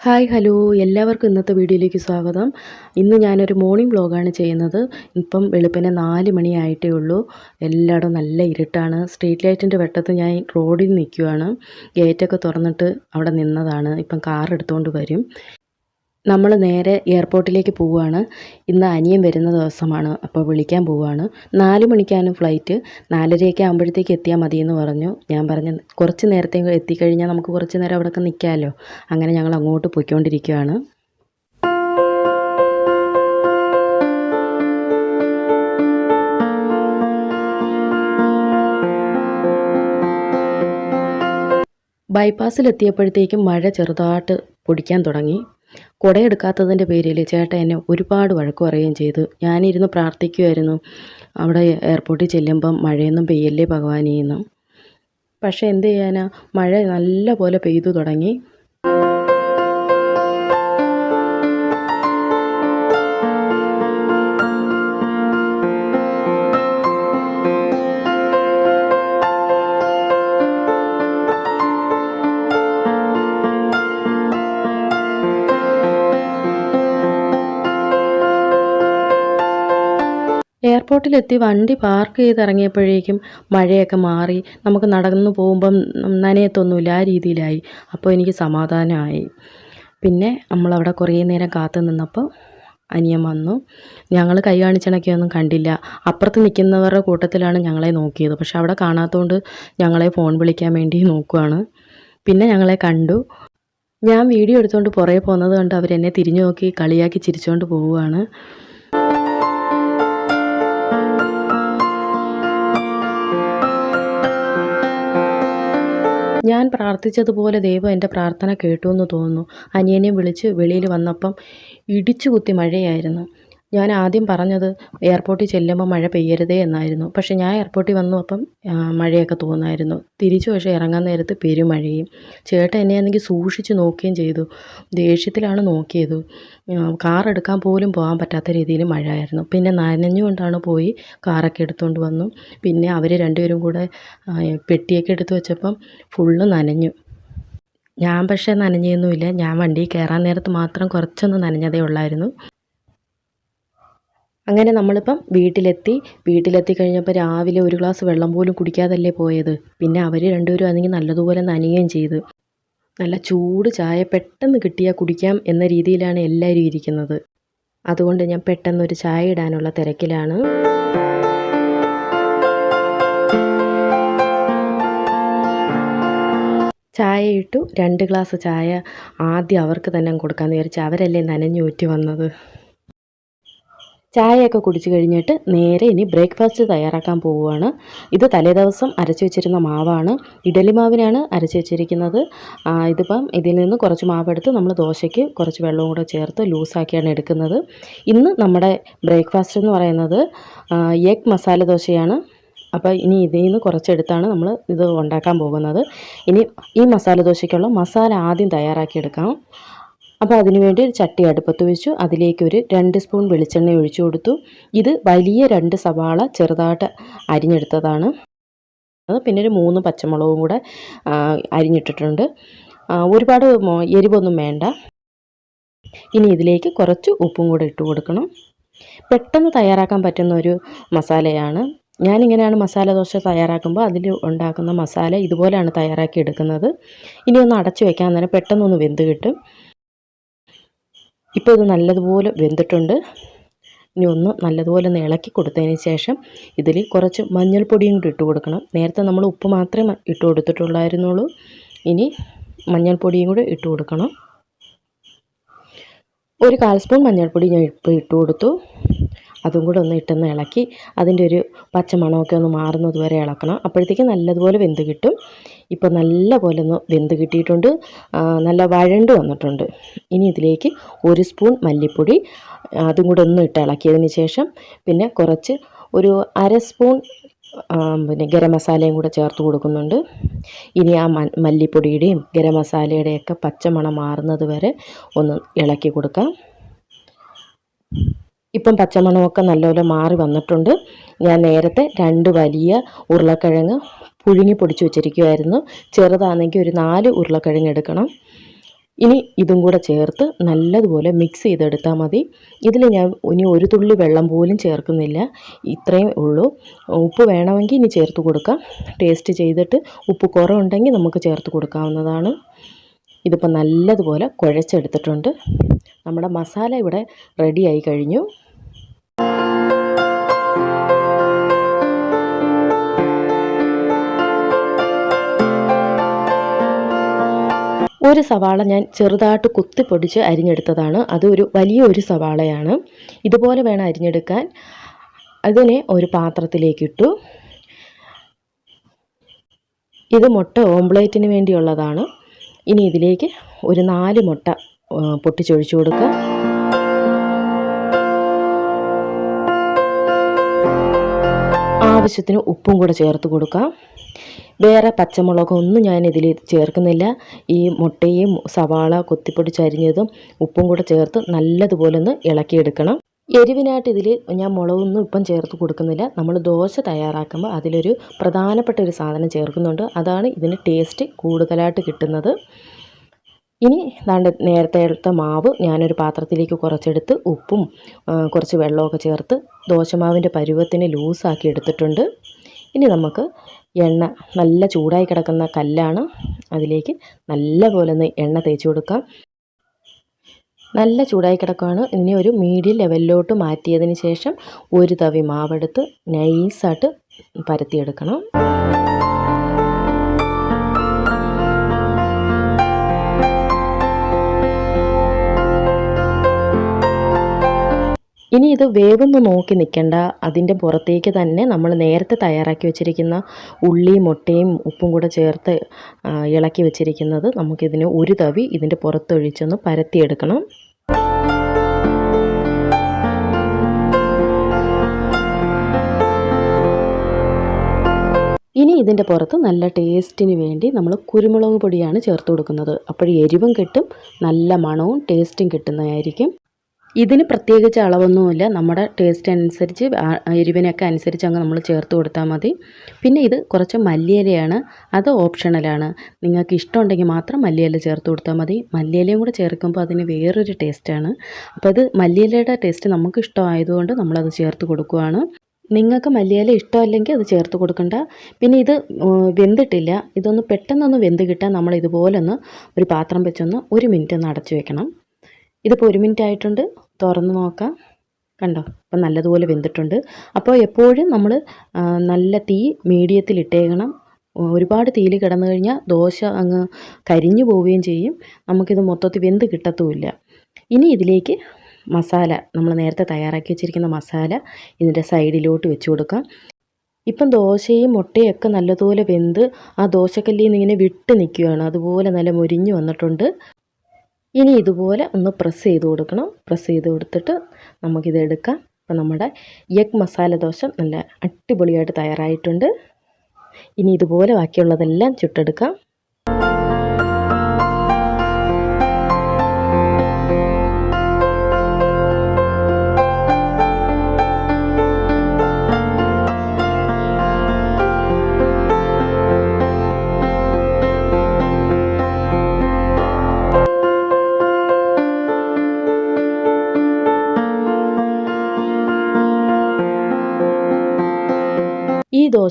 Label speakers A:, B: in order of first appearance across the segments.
A: Hi hello. എല്ലാവർക്കും ഇന്നത്തെ വീഡിയോയിലേക്ക് സ്വാഗതം. ഇന്ന് ഞാനൊരു മോർണിംഗ് വ്ലോഗാണ് ചെയ്യുന്നത്. ഇപ്പം വെളുപ്പിനെ നാല് മണിയായിട്ടേ ഉള്ളൂ. എല്ലായിടും നല്ല ഇരുട്ടാണ്. സ്ട്രീറ്റ് ലൈറ്റിന്റെ വെട്ടത്ത് ഞാൻ റോഡിൽ നിൽക്കുവാണ്. ഗേറ്റൊക്കെ തുറന്നിട്ട് അവിടെ നിന്നതാണ്. ഇപ്പം കാർ എടുത്തുകൊണ്ട് വരും. നമ്മൾ നേരെ എയർപോർട്ടിലേക്ക് പോവുകയാണ്. ഇന്ന് അനിയൻ വരുന്ന ദിവസമാണ്. അപ്പോൾ വിളിക്കാൻ പോവുകയാണ്. നാല് മണിക്കാണ് ഫ്ലൈറ്റ്. നാലരയൊക്കെ ആകുമ്പോഴത്തേക്ക് എത്തിയാൽ മതിയെന്ന് പറഞ്ഞു. ഞാൻ പറഞ്ഞു കുറച്ച് നേരത്തെ എത്തിക്കഴിഞ്ഞാൽ നമുക്ക് കുറച്ച് നേരം അവിടെയൊക്കെ നിൽക്കാമല്ലോ അങ്ങനെ ഞങ്ങൾ അങ്ങോട്ട് പോയിക്കൊണ്ടിരിക്കുകയാണ്. ബൈപ്പാസിലെത്തിയപ്പോഴത്തേക്കും മഴ ചെറുതായിട്ട് പൊടിക്കാൻ തുടങ്ങി. കുടയെടുക്കാത്തതിന്റെ പേരിൽ ചേട്ടൻ എന്നെ ഒരുപാട് വഴക്ക് പറയുകയും ചെയ്തു. ഞാനിരുന്ന് പ്രാർത്ഥിക്കുമായിരുന്നു അവിടെ എയർപോർട്ടിൽ ചെല്ലുമ്പം മഴയൊന്നും പെയ്യല്ലേ ഭഗവാനിന്ന് പക്ഷേ എന്ത് ചെയ്യാനാ? മഴ നല്ല പോലെ പെയ്തു തുടങ്ങി. എയർപോർട്ടിലെത്തി വണ്ടി പാർക്ക് ചെയ്തിറങ്ങിയപ്പോഴേക്കും മഴയൊക്കെ മാറി. നമുക്ക് നടന്നു പോകുമ്പം നനയത്തൊന്നുമില്ല. ആ രീതിയിലായി. അപ്പോൾ എനിക്ക് സമാധാനമായി. പിന്നെ നമ്മളവിടെ കുറേ നേരം കാത്തു നിന്നപ്പോൾ അനിയൻ വന്നു. ഞങ്ങൾ കൈ കാണിച്ചണക്കൊന്നും കണ്ടില്ല. അപ്പുറത്ത് നിൽക്കുന്നവരുടെ കൂട്ടത്തിലാണ് ഞങ്ങളെ നോക്കിയത്. പക്ഷെ അവിടെ കാണാത്തതുകൊണ്ട് ഞങ്ങളെ ഫോൺ വിളിക്കാൻ വേണ്ടി നോക്കുവാണ്. പിന്നെ ഞങ്ങളെ കണ്ടു. ഞാൻ വീഡിയോ എടുത്തുകൊണ്ട് പുറകെ പോകുന്നത് കണ്ട് അവരെന്നെ തിരിഞ്ഞു നോക്കി കളിയാക്കി ചിരിച്ചുകൊണ്ട് പോവുകയാണ് ഞാൻ പ്രാർത്ഥിച്ചതുപോലെ ദൈവം എന്റെ പ്രാർത്ഥന കേട്ടു എന്ന് തോന്നുന്നു. അനിയനെ വിളിച്ച് വെളിയിൽ വന്നപ്പം ഇടിച്ചു കുത്തി മഴയായിരുന്നു. ഞാൻ ആദ്യം പറഞ്ഞത് എയർപോർട്ടിൽ ചെല്ലുമ്പോൾ മഴ പെയ്യരുതേ എന്നായിരുന്നു. പക്ഷെ ഞാൻ എയർപോർട്ടിൽ വന്നു അപ്പം മഴയൊക്കെ തോന്നായിരുന്നു. തിരിച്ചു പക്ഷേ ഇറങ്ങാൻ നേരത്ത് പെരുമഴയും. ചേട്ടൻ എന്നെ ആണെങ്കിൽ സൂക്ഷിച്ച് നോക്കുകയും ചെയ്തു. ദേഷ്യത്തിലാണ് നോക്കിയത്. കാർ എടുക്കാൻ പോലും പോകാൻ പറ്റാത്ത രീതിയിൽ മഴയായിരുന്നു. പിന്നെ നനഞ്ഞുകൊണ്ടാണ് പോയി കാറൊക്കെ എടുത്തുകൊണ്ട് വന്നു. പിന്നെ അവർ രണ്ടുപേരും കൂടെ പെട്ടിയൊക്കെ എടുത്തു വെച്ചപ്പം ഫുള്ള് നനഞ്ഞു. ഞാൻ പക്ഷേ നനഞ്ഞൊന്നുമില്ല. ഞാൻ വണ്ടിയിൽ കയറാൻ നേരത്ത് മാത്രം കുറച്ചൊന്ന് നനഞ്ഞതേ ഉള്ളായിരുന്നു. അങ്ങനെ നമ്മളിപ്പം വീട്ടിലെത്തി വീട്ടിലെത്തി കഴിഞ്ഞപ്പോൾ രാവിലെ ഒരു ഗ്ലാസ് വെള്ളം പോലും കുടിക്കാതല്ലേ പോയത്. പിന്നെ അവർ രണ്ടുപേരും ആണെങ്കിൽ നല്ലതുപോലെ നനയുകയും ചെയ്ത്. നല്ല ചൂട് ചായ പെട്ടെന്ന് കിട്ടിയാൽ കുടിക്കാം എന്ന രീതിയിലാണ് എല്ലാവരും ഇരിക്കുന്നത്. അതുകൊണ്ട് ഞാൻ പെട്ടെന്നൊരു ചായ ഇടാനുള്ള തിരക്കിലാണ്. ചായ ഇട്ടു. രണ്ട് ഗ്ലാസ് ചായ ആദ്യം അവർക്ക് തന്നെ കൊടുക്കാമെന്ന് വിചാരിച്ചു അവരല്ലേ നനഞ്ഞൂറ്റി വന്നത്. ചായയൊക്കെ കുടിച്ചു കഴിഞ്ഞിട്ട് നേരെ ഇനി ബ്രേക്ക്ഫാസ്റ്റ് തയ്യാറാക്കാൻ പോവുകയാണ്. ഇത് തലേദിവസം അരച്ചു വെച്ചിരുന്ന മാവാണ്. ഇഡലി മാവിനാണ് അരച്ചു വെച്ചിരിക്കുന്നത്. ഇതിപ്പം ഇതിൽ നിന്ന് കുറച്ച് മാവെടുത്ത് നമ്മൾ ദോശയ്ക്ക് കുറച്ച് വെള്ളവും കൂടെ ചേർത്ത് ലൂസാക്കിയാണ് എടുക്കുന്നത്. ഇന്ന് നമ്മുടെ ബ്രേക്ക്ഫാസ്റ്റ് എന്ന് പറയുന്നത് എഗ് മസാല ദോശയാണ്. അപ്പോൾ ഇനി ഇതിൽ നിന്ന് കുറച്ചെടുത്താണ് നമ്മൾ ഇത് ഉണ്ടാക്കാൻ പോകുന്നത്. ഇനി ഈ മസാല ദോശയ്ക്കുള്ള മസാല ആദ്യം തയ്യാറാക്കിയെടുക്കാം. അപ്പോൾ അതിനുവേണ്ടി ഒരു ചട്ടി അടുപ്പത്ത് വെച്ചു. അതിലേക്ക് ഒരു രണ്ട് സ്പൂൺ വെളിച്ചെണ്ണ ഒഴിച്ചു കൊടുത്തു. ഇത് വലിയ രണ്ട് സവാള ചെറുതായിട്ട് അരിഞ്ഞെടുത്തതാണ്. പിന്നെ ഒരു മൂന്ന് പച്ചമുളകും കൂടെ അരിഞ്ഞിട്ടിട്ടുണ്ട്. ഒരുപാട് എരിവൊന്നും വേണ്ട. ഇനി ഇതിലേക്ക് കുറച്ച് ഉപ്പും കൂടെ ഇട്ട് കൊടുക്കണം. പെട്ടെന്ന് തയ്യാറാക്കാൻ പറ്റുന്ന ഒരു മസാലയാണ്. ഞാനിങ്ങനെയാണ് മസാല ദോശ തയ്യാറാക്കുമ്പോൾ അതിൽ ഉണ്ടാക്കുന്ന മസാല ഇതുപോലെയാണ് തയ്യാറാക്കി എടുക്കുന്നത്. ഇനി ഒന്ന് അടച്ചു വെക്കാൻ തന്നെ പെട്ടെന്നൊന്ന് വെന്ത് കിട്ടും. ഇപ്പോൾ ഇത് നല്ലതുപോലെ വെന്തിട്ടുണ്ട്. ഇനി ഒന്ന് നല്ലതുപോലെ ഒന്ന് ഇളക്കി കൊടുത്തതിന് ശേഷം ഇതിൽ കുറച്ച് മഞ്ഞൾപ്പൊടിയും കൂടി ഇട്ട് കൊടുക്കണം. നേരത്തെ നമ്മൾ ഉപ്പ് മാത്രമേ ഇട്ട് കൊടുത്തിട്ടുള്ളായിരുന്നുള്ളൂ. ഇനി മഞ്ഞൾപ്പൊടിയും കൂടി ഇട്ട് കൊടുക്കണം. ഒരു കാൽ സ്പൂൺ മഞ്ഞൾപ്പൊടി ഞാൻ ഇപ്പോൾ ഇട്ട് കൊടുത്തു. അതും കൂടെ ഒന്ന് ഇട്ടൊന്ന് ഇളക്കി അതിന്റെ ഒരു പച്ചമണമൊക്കെ ഒന്ന് മാറുന്നത് വരെ ഇളക്കണം. അപ്പോഴത്തേക്ക് നല്ലതുപോലെ വെന്ത് കിട്ടും. ഇപ്പോൾ നല്ല പോലെ ഒന്ന് വെന്ത് കിട്ടിയിട്ടുണ്ട്. നല്ല വഴണ്ട് വന്നിട്ടുണ്ട്. ഇനി ഇതിലേക്ക് ഒരു സ്പൂൺ മല്ലിപ്പൊടി അതും കൂടെ ഒന്ന് ഇട്ട് ഇളക്കിയതിന് ശേഷം പിന്നെ കുറച്ച് ഒരു അര സ്പൂൺ പിന്നെ ഗരം മസാലയും കൂടെ ചേർത്ത് കൊടുക്കുന്നുണ്ട്. ഇനി ആ മല്ലിപ്പൊടിയുടെയും ഗരം മസാലയുടെയൊക്കെ പച്ചമണം മാറുന്നത് വരെ ഒന്ന് ഇളക്കി കൊടുക്കാം. ഇപ്പം പച്ചമണമൊക്കെ നല്ലപോലെ മാറി വന്നിട്ടുണ്ട്. ഞാൻ നേരത്തെ രണ്ട് വലിയ ഉരുളക്കിഴങ്ങ് പുഴുങ്ങി പൊടിച്ചു വെച്ചിരിക്കുമായിരുന്നു ചെറുതാണെങ്കിൽ ഒരു നാല് ഉരുളക്കിഴങ്ങ് എടുക്കണം. ഇനി ഇതും കൂടെ ചേർത്ത് നല്ലതുപോലെ മിക്സ് ചെയ്തെടുത്താൽ മതി. ഇതിൽ ഞാൻ ഇനി ഒരു തുള്ളി വെള്ളം പോലും ചേർക്കുന്നില്ല. ഇത്രയും ഉള്ളൂ. ഉപ്പ് വേണമെങ്കിൽ ഇനി ചേർത്ത് കൊടുക്കാം. ടേസ്റ്റ് ചെയ്തിട്ട് ഉപ്പ് കുറവുണ്ടെങ്കിൽ നമുക്ക് ചേർത്ത് കൊടുക്കാവുന്നതാണ്. ഇതിപ്പോൾ നല്ലതുപോലെ കുഴച്ചെടുത്തിട്ടുണ്ട്. നമ്മുടെ മസാല ഇവിടെ റെഡിയായി കഴിഞ്ഞു. ഒരു സവാള ഞാൻ ചെറുതായിട്ട് കുത്തി പൊടിച്ച് അരിഞ്ഞെടുത്തതാണ്. അതൊരു ഒരു വലിയ ഒരു സവാളയാണ്. ഇതുപോലെ വേണം അരിഞ്ഞെടുക്കാൻ. അതിനെ ഒരു പാത്രത്തിലേക്കിട്ടു ഇത് മുട്ട ഓംപ്ലേറ്റിന് വേണ്ടിയുള്ളതാണ്. ഇനി ഇതിലേക്ക് ഒരു നാല് മുട്ട പൊട്ടിച്ചൊഴിച്ചു കൊടുക്കുക. ആവശ്യത്തിന് ഉപ്പും കൂടെ ചേർത്ത് കൊടുക്കാം. വേറെ പച്ചമുളകൊന്നും ഞാൻ ഇതിൽ ചേർക്കുന്നില്ല. ഈ മുട്ടയും സവാള കൊത്തിപ്പൊടിച്ചരിഞ്ഞതും ഉപ്പും കൂടെ ചേർത്ത് നല്ലതുപോലെ ഒന്ന് ഇളക്കിയെടുക്കണം. എരിവിനായിട്ട് ഇതിൽ ഞാൻ മുളകൊന്നും ഇപ്പം ചേർത്ത് കൊടുക്കുന്നില്ല. നമ്മൾ ദോശ തയ്യാറാക്കുമ്പോൾ അതിലൊരു പ്രധാനപ്പെട്ട ഒരു സാധനം ചേർക്കുന്നുണ്ട്. അതാണ് ഇതിന് ടേസ്റ്റ് കൂടുതലായിട്ട് കിട്ടുന്നത്. ഇനി ദാണ്ട് നേരത്തെ എടുത്ത മാവ് ഞാനൊരു പാത്രത്തിലേക്ക് കുറച്ചെടുത്ത് ഉപ്പും കുറച്ച് വെള്ളമൊക്കെ ചേർത്ത് ദോശമാവിന്റെ പരുവത്തിന് ലൂസാക്കി എടുത്തിട്ടുണ്ട്. ഇനി നമുക്ക് എണ്ണ നല്ല ചൂടായി കിടക്കുന്ന കല്ലാണ് അതിലേക്ക് നല്ല പോലെ ഒന്ന് എണ്ണ തേച്ച് കൊടുക്കാം. നല്ല ചൂടായി കിടക്കുകയാണ്. ഇനി ഒരു മീഡിയം ലെവലിലോട്ട് മാറ്റിയതിന് ശേഷം ഒരു തവി മാവെടുത്ത് നൈസായിട്ട് പരത്തിയെടുക്കണം. ഇനി ഇത് വേവൊന്നും നോക്കി നിൽക്കേണ്ട അതിന്റെ പുറത്തേക്ക് തന്നെ നമ്മൾ നേരത്തെ തയ്യാറാക്കി വെച്ചിരിക്കുന്ന ഉള്ളിയും മുട്ടയും ഉപ്പും കൂടെ ചേർത്ത് ഇളക്കി വെച്ചിരിക്കുന്നത് നമുക്കിതിന് ഒരു തവി ഇതിന്റെ പുറത്തൊഴിച്ചൊന്ന് പരത്തിയെടുക്കണം. ഇനി ഇതിന്റെ പുറത്ത് നല്ല ടേസ്റ്റിന് വേണ്ടി നമ്മൾ കുരുമുളക് പൊടിയാണ് ചേർത്ത് കൊടുക്കുന്നത്. അപ്പോൾ എരിവും കിട്ടും നല്ല മണവും ടേസ്റ്റും കിട്ടുന്നതായിരിക്കും. ഇതിന് പ്രത്യേകിച്ച് അളവൊന്നുമില്ല. നമ്മുടെ ടേസ്റ്റ് അനുസരിച്ച് എരിവിനൊക്കെ അനുസരിച്ച് അങ്ങ് നമ്മൾ ചേർത്ത് കൊടുത്താൽ മതി. പിന്നെ ഇത് കുറച്ച് മല്ലിയിലയാണ്. അത് ഓപ്ഷണലാണ് നിങ്ങൾക്ക് ഇഷ്ടമുണ്ടെങ്കിൽ മാത്രം മല്ലിയില ചേർത്ത് കൊടുത്താൽ മതി. മല്ലിയിലയും കൂടെ ചേർക്കുമ്പോൾ അതിന് വേറൊരു ടേസ്റ്റാണ് അപ്പോൾ അത് മല്ലിയിലയുടെ ടേസ്റ്റ് നമുക്ക് ഇഷ്ടമായതുകൊണ്ട് നമ്മളത് ചേർത്ത് കൊടുക്കുകയാണ് നിങ്ങൾക്ക് മല്ലിയില ഇഷ്ടമല്ലെങ്കിൽ അത് ചേർത്ത് കൊടുക്കണ്ട. പിന്നെ ഇത് വെന്തിട്ടില്ല. ഇതൊന്ന് പെട്ടെന്നൊന്ന് വെന്ത് കിട്ടാൻ ഒന്ന് ഒരു പാത്രം വെച്ചൊന്ന് ഒരു മിനിറ്റ് ഒന്ന് അടച്ചു വെക്കണം. ഇതിപ്പോൾ ഒരു മിനിറ്റ് ആയിട്ടുണ്ട്. തുറന്ന് നോക്കാം. കണ്ടോ? അപ്പം നല്ലതുപോലെ വെന്തിട്ടുണ്ട്. അപ്പോൾ എപ്പോഴും നമ്മൾ നല്ല തീ മീഡിയത്തിൽ ഇട്ടേക്കണം ഒരുപാട് തീയിൽ കിടന്നു കഴിഞ്ഞാൽ ദോശ അങ്ങ് കരിഞ്ഞു പോവുകയും ചെയ്യും. നമുക്കിത് മൊത്തത്തിൽ വെന്ത് കിട്ടത്തുമില്ല. ഇനി ഇതിലേക്ക് മസാല നമ്മൾ നേരത്തെ തയ്യാറാക്കി വെച്ചിരിക്കുന്ന മസാല ഇതിന്റെ സൈഡിലോട്ട് വെച്ച് കൊടുക്കാം. ഇപ്പം ദോശയും മുട്ടയും ഒക്കെ നല്ലതുപോലെ വെന്ത് ആ ദോശക്കല്ലിൽ നിന്ന് ഇങ്ങനെ വിട്ട് നിൽക്കുകയാണ്. അതുപോലെ നല്ല മുരിഞ്ഞു വന്നിട്ടുണ്ട്. ഇനി ഇതുപോലെ ഒന്ന് പ്രസ് ചെയ്ത് കൊടുക്കണം. പ്രസ് ചെയ്ത് കൊടുത്തിട്ട് നമുക്കിത് എടുക്കാം. അപ്പോൾ നമ്മുടെ എഗ് മസാല ദോശ നല്ല അടിപൊളിയായിട്ട് തയ്യാറായിട്ടുണ്ട്. ഇനി ഇതുപോലെ ബാക്കിയുള്ളതെല്ലാം ചുട്ടെടുക്കാം.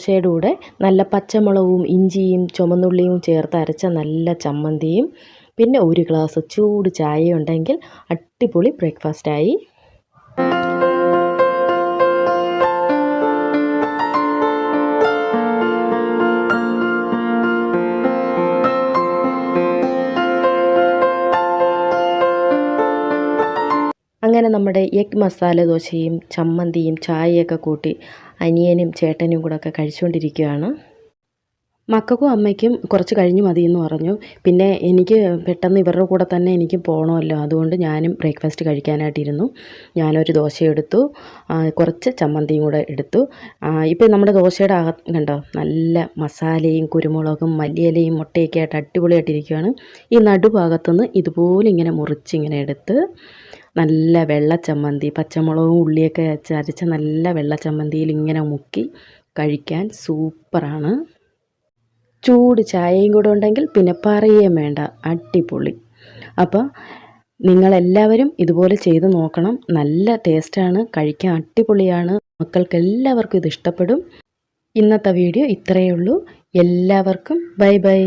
A: ദോശയുടെ കൂടെ നല്ല പച്ചമുളകും ഇഞ്ചിയും ചുമന്നുള്ളിയും ചേർത്ത് അരച്ച നല്ല ചമ്മന്തിയും. പിന്നെ ഒരു ഗ്ലാസ് ചൂട് ചായ ഉണ്ടെങ്കിൽ അടിപൊളി ബ്രേക്ക്ഫാസ്റ്റായി അങ്ങനെ നമ്മുടെ എഗ് മസാല ദോശയും ചമ്മന്തിയും ചായയൊക്കെ കൂട്ടി അനിയനും ചേട്ടനും കൂടെ ഒക്കെ കഴിച്ചുകൊണ്ടിരിക്കുകയാണ്. മക്കൾക്കും അമ്മയ്ക്കും കുറച്ച് കഴിഞ്ഞ് മതി എന്ന് പറഞ്ഞു. പിന്നെ എനിക്ക് പെട്ടെന്ന് ഇവരുടെ കൂടെ തന്നെ എനിക്ക് പോകണമല്ലോ അതുകൊണ്ട് ഞാനും ബ്രേക്ക്ഫാസ്റ്റ് കഴിക്കാനായിട്ടിരുന്നു. ഞാനൊരു ദോശ എടുത്തു. കുറച്ച് ചമ്മന്തിയും കൂടെ എടുത്തു. ഇപ്പോൾ നമ്മുടെ ദോശയുടെ അകത്ത് കണ്ടോ? നല്ല മസാലയും കുരുമുളകും മല്ലിയിലയും മുട്ടയൊക്കെ ആയിട്ട് അടിപൊളിയായിട്ടിരിക്കുകയാണ്. ഈ നടുഭാഗത്തുനിന്ന് ഇതുപോലെ ഇങ്ങനെ മുറിച്ചിങ്ങനെ എടുത്ത് നല്ല വെള്ള ചമ്മന്തി പച്ചമുളകും ഉള്ളിയൊക്കെ അരച്ച നല്ല വെള്ള ചമ്മന്തിയിൽ ഇങ്ങനെ മുക്കി കഴിക്കാൻ സൂപ്പറാണ്. ചൂട് ചായയും കൂടെ ഉണ്ടെങ്കിൽ പിന്നെ പറയുകയും വേണ്ട അടിപൊളി. അപ്പോൾ നിങ്ങളെല്ലാവരും ഇതുപോലെ ചെയ്ത് നോക്കണം നല്ല ടേസ്റ്റാണ് കഴിക്കാൻ അടിപൊളിയാണ് മക്കൾക്ക് എല്ലാവർക്കും ഇത് ഇഷ്ടപ്പെടും. ഇന്നത്തെ വീഡിയോ ഇത്രയേ ഉള്ളൂ. എല്ലാവർക്കും ബൈ ബൈ.